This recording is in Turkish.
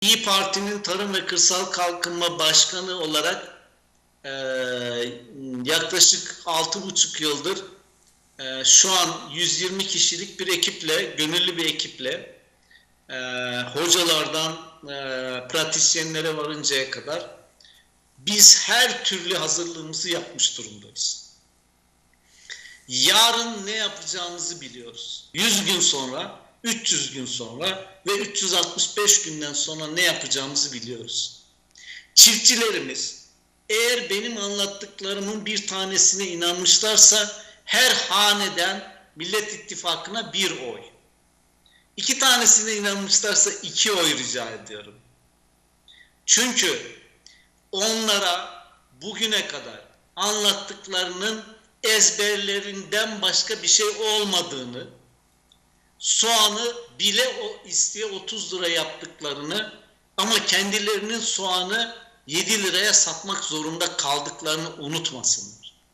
İyi Parti'nin Tarım ve Kırsal Kalkınma Başkanı olarak e, yaklaşık 6,5 yıldır e, şu an 120 kişilik bir ekiple, gönüllü bir ekiple e, hocalardan e, pratisyenlere varıncaya kadar biz her türlü hazırlığımızı yapmış durumdayız. Yarın ne yapacağımızı biliyoruz. 100 gün sonra, 300 gün sonra ve 365 günden sonra ne yapacağımızı biliyoruz. Çiftçilerimiz eğer benim anlattıklarımın bir tanesine inanmışlarsa her haneden Millet İttifakı'na bir oy. İki tanesine inanmışlarsa iki oy rica ediyorum. Çünkü onlara bugüne kadar anlattıklarının ezberlerinden başka bir şey olmadığını, soğanı bile o isteye 30 lira yaptıklarını ama kendilerinin soğanı 7 liraya satmak zorunda kaldıklarını unutmasınlar.